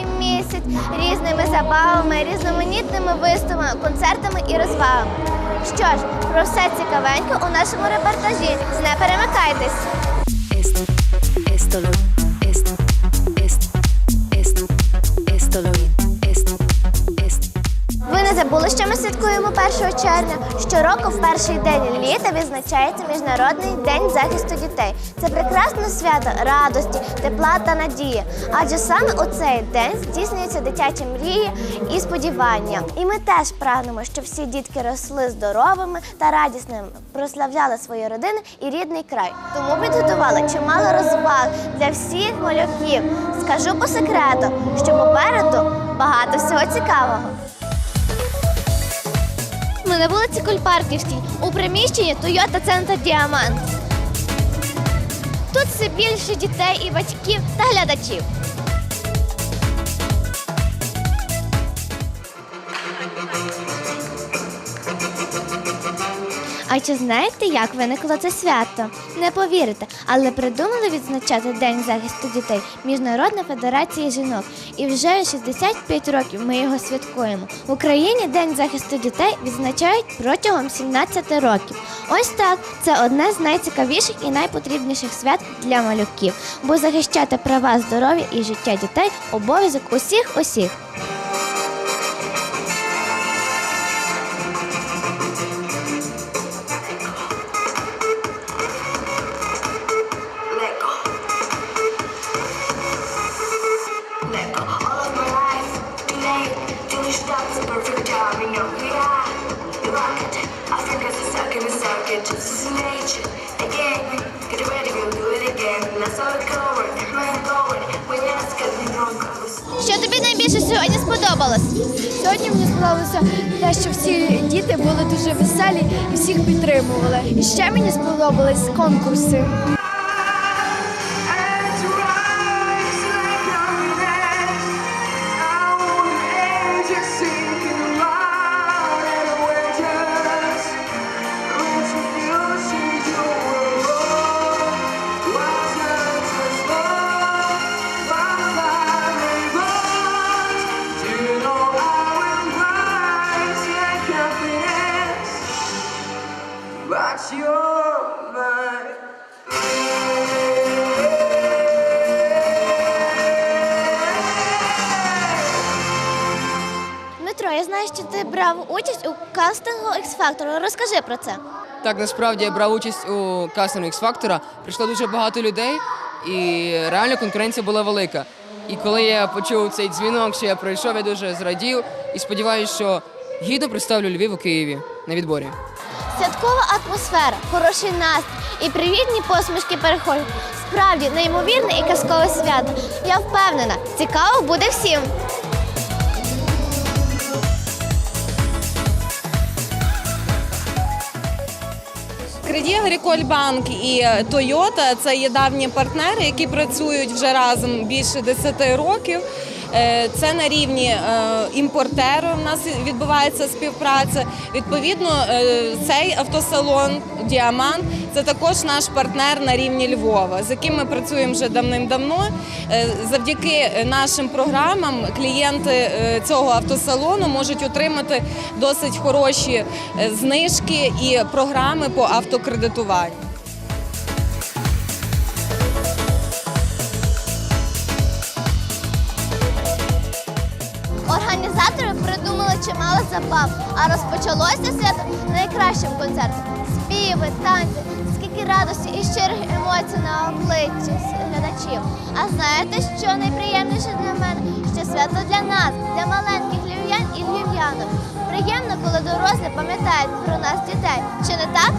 цей місяць різними забавами, різноманітними виставами, концертами і розвагами. Що ж, про все цікавенько у нашому репортажі. Не перемикайтесь! Забули, що ми святкуємо 1 червня? Щороку в перший день літа відзначається Міжнародний день захисту дітей. Це прекрасне свято радості, тепла та надії. Адже саме у цей день здійснюються дитячі мрії і сподівання. І ми теж прагнемо, щоб всі дітки росли здоровими та радісними, прославляли свої родини і рідний край. Тому підготували чимало розваг для всіх малюків. Скажу по секрету, що попереду багато всього цікавого. Ми на вулиці Кульпарківській у приміщенні Toyota Центр Діамант. Тут все більше дітей і батьків та глядачів. А чи знаєте, як виникло це свято? Не повірите, але придумали відзначати День захисту дітей Міжнародна федерація жінок. І вже 65 років ми його святкуємо. В Україні День захисту дітей відзначають протягом 17 років. Ось так це одне з найцікавіших і найпотрібніших свят для малюків, бо захищати права, здоров'я і життя дітей обов'язок усіх усіх. Second. This is nature. Again, get ready, we'll do it again. Let's all go, we're going. When you ask me we don't. Що тобі найбільше сьогодні сподобалось? Сьогодні мені сподобалося те, що всі діти були дуже веселі і всіх підтримували. І ще мені сподобались конкурси. Дмитро, я знаю, що ти брав участь у кастингу X-Factor. Розкажи про це. Так, насправді я брав участь у кастингу X-Factor. Прийшло дуже багато людей, і реально конкуренція була велика. І коли я почув цей дзвінок, що я пройшов, я дуже зрадів і сподіваюся, що гідно представлю Львів у Києві на відборі. Святкова атмосфера, хороший настрій і привітні посмішки переходять. Справді неймовірне і казкове свято. Я впевнена, цікаво буде всім. Кредит Агріколь Банк і Тойота це є давні партнери, які працюють вже разом більше 10 років. Е, Це на рівні е, імпортеру. У нас відбувається співпраця. Відповідно, е, цей автосалон Діамант це також наш партнер на рівні Львова, з яким ми працюємо вже давним-давно. Завдяки нашим програмам клієнти цього автосалону можуть отримати досить хороші знижки і програми по автокредитуванню. Забав, а розпочалося свято найкращим концертом. Співи, танці, скільки радості і щирих емоцій на обличчі глядачів. А знаєте, що найприємніше для мене? Що свято для нас, для маленьких львів'ян і львів'янок. Приємно, коли дорослі пам'ятають про нас дітей. Чи не так?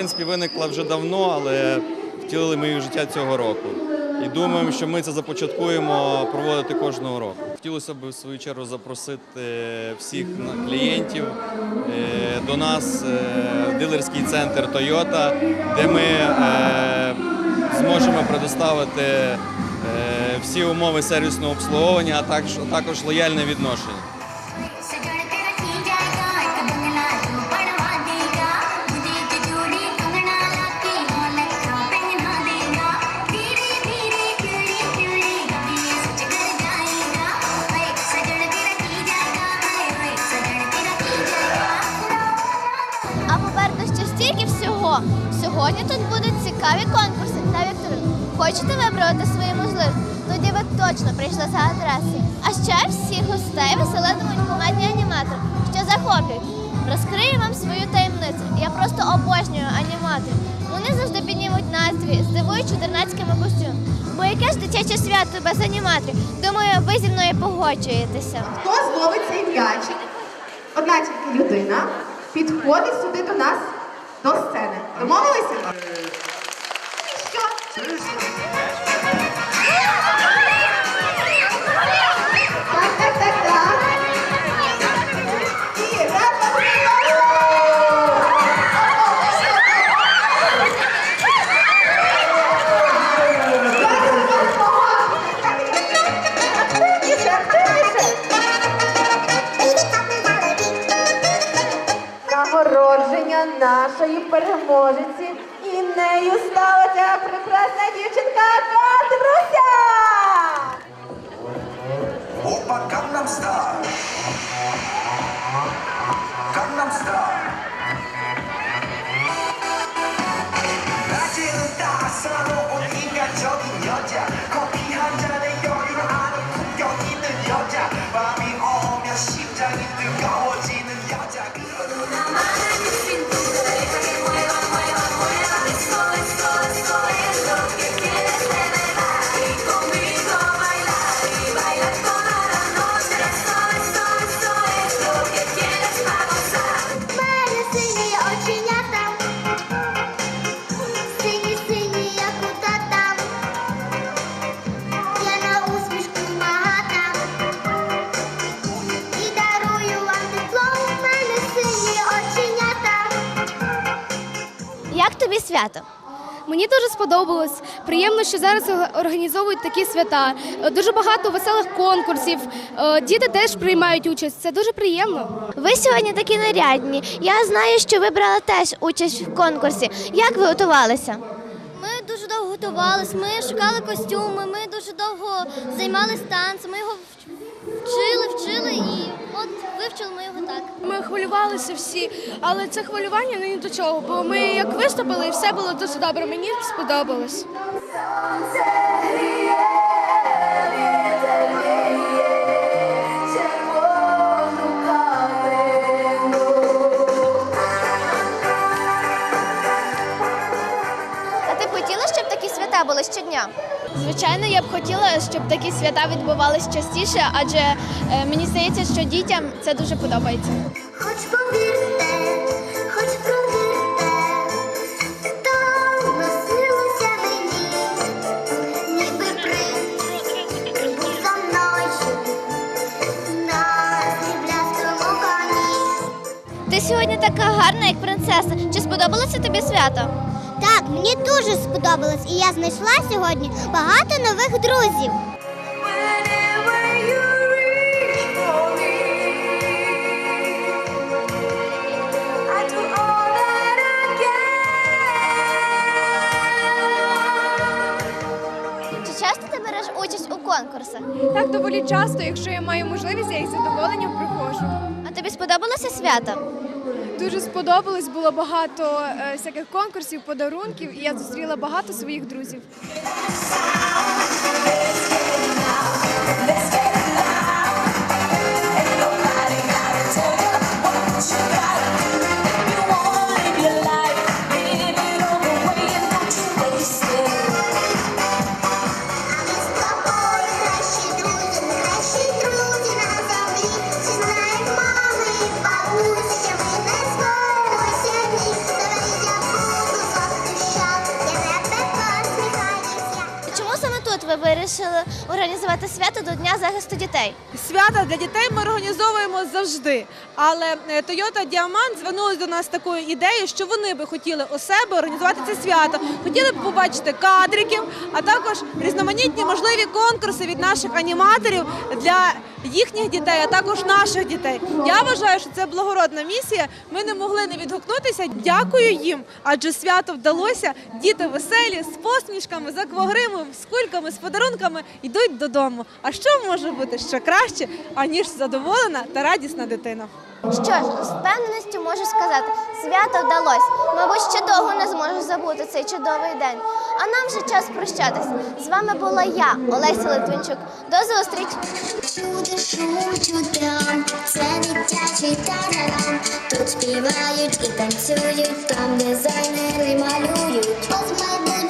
Принципі, виникла вже давно, але втілили ми її життя цього року. І думаємо, що ми це започаткуємо проводити кожного року. Хотілося б в свою чергу запросити всіх клієнтів е, до нас е, в дилерський центр Toyota, де ми е, зможемо предоставити всі умови сервісного обслуговування, а також лояльне відношення. Конкурси та вікторини. Хочете вибрати свої можливості? Тоді ви точно прийшли за адресою. А ще всіх гостей веселитимуть командні аніматори, що захоплюють. Розкрию вам свою таємницю. Я просто обожнюю аніматорів. Вони завжди піднімуть настрій, здивують чудернацькими костюмами. Бо яке ж дитяче свято без аніматорів? Думаю, ви зі мною погоджуєтеся. Хто зловить цей м'ячик? Одна тільки людина підходить сюди до нас до сцени. Домовилися? Що? Gangnam Style. Свято? Мені дуже сподобалось. Приємно, що зараз організовують такі свята. Дуже багато веселих конкурсів. Е, Діти теж приймають участь. Це дуже приємно. Ви сьогодні такі нарядні. Я знаю, що ви брали теж участь в конкурсі. Як ви готувалися? Ми дуже довго готувалися, ми шукали костюми, ми дуже довго займалися танцем, ми його вчили, вчили і вивчили ми його так. Ми хвилювалися всі, але це хвилювання не до чого, бо ми як виступили, і все було дуже добре. Мені сподобалось. А ти б хотіла, щоб такі свята були щодня? Звичайно, я б хотіла, щоб такі свята відбувалися частіше, адже е, мені здається, що дітям це дуже подобається. Хоч повірте, хоч провірте, то наснилося мені, ніби прибув за мною на сріблястому коні. Ти сьогодні така гарна, як принцеса. Чи сподобалося тобі свято? Мені дуже сподобалось, і я знайшла сьогодні багато нових друзів. Чи часто ти береш участь у конкурсах? Так доволі часто, якщо я маю можливість, я із задоволенням приходжу. А тобі сподобалося свято? Дуже сподобалось, було багато е, всяких конкурсів, подарунків, і я зустріла багато своїх друзів. Організувати свято до Дня захисту дітей? Свята для дітей ми організовуємо завжди. Але е, Toyota Діамант звернулася до нас з такою ідеєю, що вони би хотіли у себе організувати це свято. Хотіли б побачити кадриків, а також різноманітні можливі конкурси від наших аніматорів для їхніх дітей, а також наших дітей. Я вважаю, що це благородна місія. Ми не могли не відгукнутися. Дякую їм, адже свято вдалося. Діти веселі з посмішками, з аквагримом, з кульками, з подарунками йдуть додому. А що може бути ще краще, аніж задоволена та радісна дитина? Що ж, з впевненістю можу сказати, свято вдалося. Мабуть, ще довго не зможу забути цей чудовий день. А нам вже час прощатись. З вами була я, Олеся Литвинчук. До зустрічі! Чуди шумчуть там, це дитячий тарарам. Тут співають і танцюють, там дизайнери малюють. Ось майбутнє